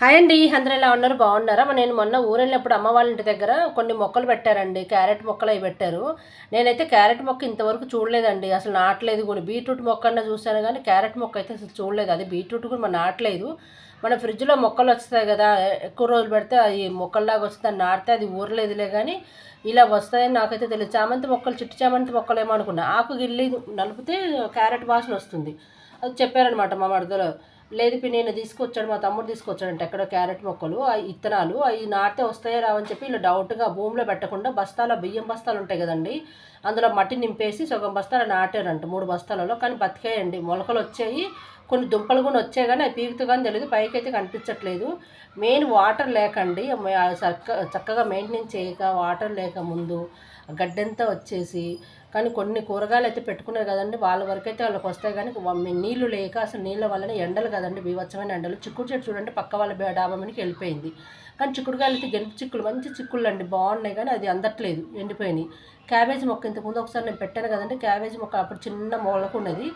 Hi అండి అందరూ ఎలా ఉన్నారు? బాగున్నారా? నేను మొన్న ఊరు వెళ్ళినప్పుడు అమ్మ వాళ్ళ ఇంటి దగ్గర కొన్ని మొక్కలు పెట్టారండి క్యారెట్ మొక్కలు అవి పెట్టారు. నేనైతే క్యారెట్ మొక్క ఇంతవరకు చూడలేదండి అసలు నాటలేదు కూడా. బీట్రూట్ మొక్క అన్న చూశాను కానీ క్యారెట్ మొక్క అయితే అసలు చూడలేదు. అది బీట్రూట్ కూడా మనం నాటలేదు. మన ఫ్రిడ్జ్లో మొక్కలు వస్తాయి కదా ఎక్కువ రోజులు పెడితే అది మొక్కల్లాగా వస్తుంది అని నాటితే అది ఊరలేదులే కానీ ఇలా వస్తాయని నాకైతే తెలియదు చామంతి మొక్కలు చిట్టు చామంతి మొక్కలు ఏమో అనుకున్నా. ఆకు గిల్లి నలిపితే క్యారెట్ వాసన వస్తుంది. అది చెప్పారనమాట మా మరదలో. లేదు ఇప్పుడు నేను తీసుకొచ్చాడు మా తమ్ముడు తీసుకొచ్చాడంట ఎక్కడో క్యారెట్ మొక్కలు ఆ ఇత్తనాలు అవి నాటితే వస్తాయో రావని చెప్పి ఇలా డౌట్గా భూమిలో పెట్టకుండా బస్తాల బియ్యం బస్తాలు ఉంటాయి కదండి అందులో మట్టి నింపేసి సగం బస్తాలు నాటారంట మూడు బస్తాలలో కానీ బతికాయండి మొలకలు వచ్చాయి కొన్ని దుంపలు కూడా వచ్చాయి కానీ అవి పీకుతూ కానీ తెలియదు. పైకి అయితే కనిపించట్లేదు. మెయిన్ వాటర్ లేకండి. చక్క చక్కగా మెయింటెనెన్స్ చేయక వాటర్ లేక ముందు గడ్డంతా వచ్చేసి కానీ కొన్ని కూరగాయలు అయితే పెట్టుకున్నారు కదండి. వాళ్ళ వరకు అయితే వాళ్ళకి వస్తాయి కానీ నీళ్ళు లేక అసలు నీళ్ళ వల్లనే ఎండలు కదండి. బీభత్సమైన ఎండలు. చిక్కుడు చెట్టు చూడండి పక్క వాళ్ళ డాబా మీదకి వెళ్ళిపోయింది. కానీ చిక్కుడుకాయలు అయితే గెలుపు చిక్కులు మంచి చిక్కుళ్ళు అండి. బాగున్నాయి కానీ అది అందట్లేదు ఎండిపోయినాయి. క్యాబేజ్ మొక్క ఇంతకుముందు ఒకసారి నేను పెట్టాను కదండి. క్యాబేజ్ మొక్క అప్పుడు చిన్న మొలకు ఉన్నది.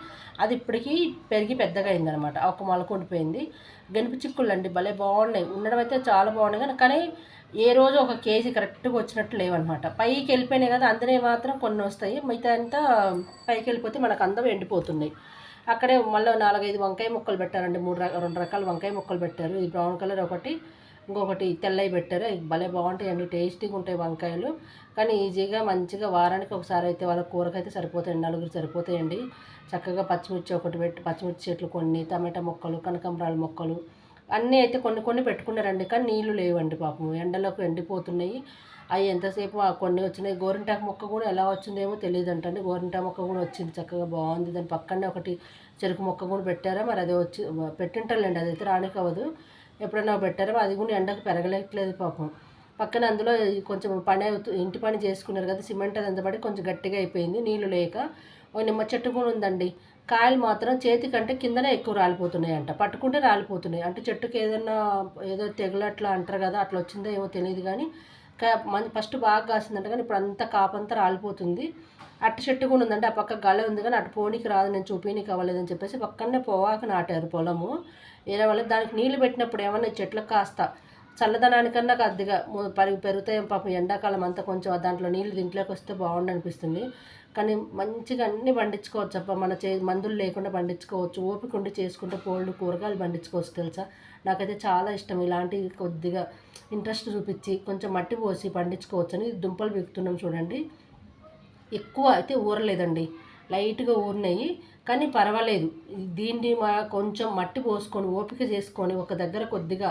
అది ఇప్పటికీ పెరిగి పెద్దగా అయిందనమాట. ఒక మొలక ఉండిపోయింది. గెనుపు చిక్కుళ్ళు అండి భలే బాగున్నాయి. ఉండడం అయితే చాలా బాగున్నాయి కానీ కానీ ఏ రోజు ఒక కేజీ కరెక్ట్గా వచ్చినట్టు లేవన్నమాట పైకి వెళ్ళిపోయినాయి కదా అందులో మాత్రం కొన్ని వస్తాయి. మిగతా అంతా పైకి వెళ్ళిపోతే మనకు అందం ఎండిపోతున్నాయి అక్కడే మళ్ళీ నాలుగైదు వంకాయ ముక్కలు పెట్టారండి. మూడు రెండు రకాల వంకాయ ముక్కలు పెట్టారు. ఇది బ్రౌన్ కలర్ ఒకటి. ఇంకొకటి తెల్లవి పెట్టారు. భలే బాగుంటాయండి టేస్టీగా ఉంటాయి వంకాయలు. కానీ ఈజీగా మంచిగా వారానికి ఒకసారి అయితే వాళ్ళ కూరకైతే సరిపోతాయండి నలుగురు సరిపోతాయండి. చక్కగా పచ్చిమిర్చి ఒకటి పెట్టి పచ్చిమిర్చి చెట్లు కొన్ని టమాటా మొక్కలు కనకంబరాల మొక్కలు అన్నీ అయితే కొన్ని కొన్ని పెట్టుకున్నారండి. కానీ నీళ్ళు లేవండి పాపం. ఎండలోకి ఎండిపోతున్నాయి. అవి ఎంతసేపు కొన్ని వచ్చినాయి. గోరింటాకు మొక్క కూడా ఎలా వచ్చిందేమో తెలియదు అంటండి గోరింటాకు మొక్క కూడా వచ్చింది. చక్కగా బాగుంది. దాని పక్కనే ఒకటి చెరుకు మొక్క కూడా పెట్టారా? మరి అది వచ్చి పెట్టింటారులేండి. అదైతే రానికి అవ్వదు ఎప్పుడైనా పెట్టారో అది కూడా ఎండకు పెరగలేట్లేదు పాపం. పక్కన అందులో కొంచెం పని ఇంటి పని చేసుకున్నారు కదా సిమెంట్ అది పడి కొంచెం గట్టిగా అయిపోయింది నీళ్ళు లేక. ఓ నిమ్మ చెట్టు కూడా ఉందండి. కాయలు మాత్రం చేతి కంటే కిందనే ఎక్కువ రాలిపోతున్నాయి అంట పట్టుకుంటే రాలిపోతున్నాయి. అంటే చెట్టుకి ఏదన్నా ఏదో తెగులు అట్లా అంటారు కదా అట్లా వచ్చిందో ఏమో తెలియదు కానీ మంచి ఫస్ట్ బాగా కాసిందంట కానీ ఇప్పుడు అంతా కాపంతా రాలిపోతుంది. అట్టు చెట్టు కూడా ఉందంటే ఆ పక్క గల ఉంది కానీ అటు పోనీకి రాదు నేను చూపీనికి అవ్వలేదని చెప్పేసి పక్కనే పోవాక నాటారు పొలము. ఏదో వాళ్ళు దానికి నీళ్ళు పెట్టినప్పుడు ఏమన్నా చెట్లకు కాస్త చల్లదనానికన్నా కొద్దిగా పరి పెరుగుతాయి పాపం ఎండాకాలం అంతా కొంచెం దాంట్లో నీళ్ళు దీంట్లోకి వస్తే బాగుండు అనిపిస్తుంది కానీ మంచిగా అన్నీ పండించుకోవచ్చు అప్ప మన చే మందులు లేకుండా పండించుకోవచ్చు. ఓపిక ఉండి చేసుకుంటే పోళ్ళు కూరగాయలు పండించుకోవచ్చు తెలుసా? నాకైతే చాలా ఇష్టం. ఇలాంటివి కొద్దిగా ఇంట్రెస్ట్ చూపించి కొంచెం మట్టి పోసి పండించుకోవచ్చు అని దుంపలు బిగుతున్నాం చూడండి. ఎక్కువ అయితే ఊరలేదండి. లైట్గా ఊరినాయి. కానీ పర్వాలేదు. దీన్ని కొంచెం మట్టి పోసుకొని ఓపిక చేసుకొని ఒక దగ్గర కొద్దిగా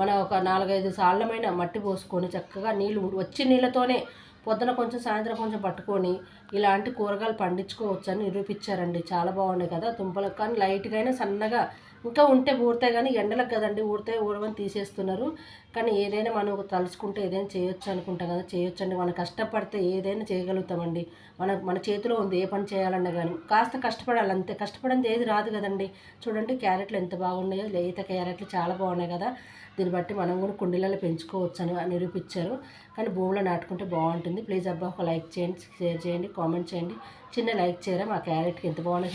మన ఒక నాలుగైదు సార్లమైన మట్టి పోసుకొని చక్కగా నీళ్ళు వచ్చే నీళ్ళతోనే పొద్దున కొంచెం సాయంత్రం కొంచెం పట్టుకొని ఇలాంటి కూరగాయలు పండించుకోవచ్చని నిరూపించారండి. చాలా బాగున్నాయి కదా దుంపలకు కానీ లైట్గా అయినా సన్నగా ఇంకా ఉంటే ఊడతాయి కానీ ఎండలకు కదండి ఊరితే ఊడమని తీసేస్తున్నారు. కానీ ఏదైనా మనం తలుచుకుంటే ఏదైనా చేయొచ్చు అనుకుంటాం కదా చేయొచ్చండి. మనం కష్టపడితే ఏదైనా చేయగలుగుతామండి. మన మన చేతిలో ఉంది ఏ పని చేయాలన్నా కానీ కాస్త కష్టపడాలి అంతే. కష్టపడంది ఏది రాదు కదండి. చూడండి క్యారెట్లు ఎంత బాగున్నాయో. లేత క్యారెట్లు చాలా బాగున్నాయి కదా. దీన్ని బట్టి మనం కూడా కుండీలలో పెంచుకోవచ్చు అని నిరూపించారు. కానీ భూమిలో నాటుకుంటే బాగుంటుంది. ప్లీజ్ అబ్బా ఒక లైక్ చేయండి షేర్ చేయండి కామెంట్ చేయండి. చిన్న లైక్ చేయరా? మా క్యారెట్కి ఎంత బాగున్నాయి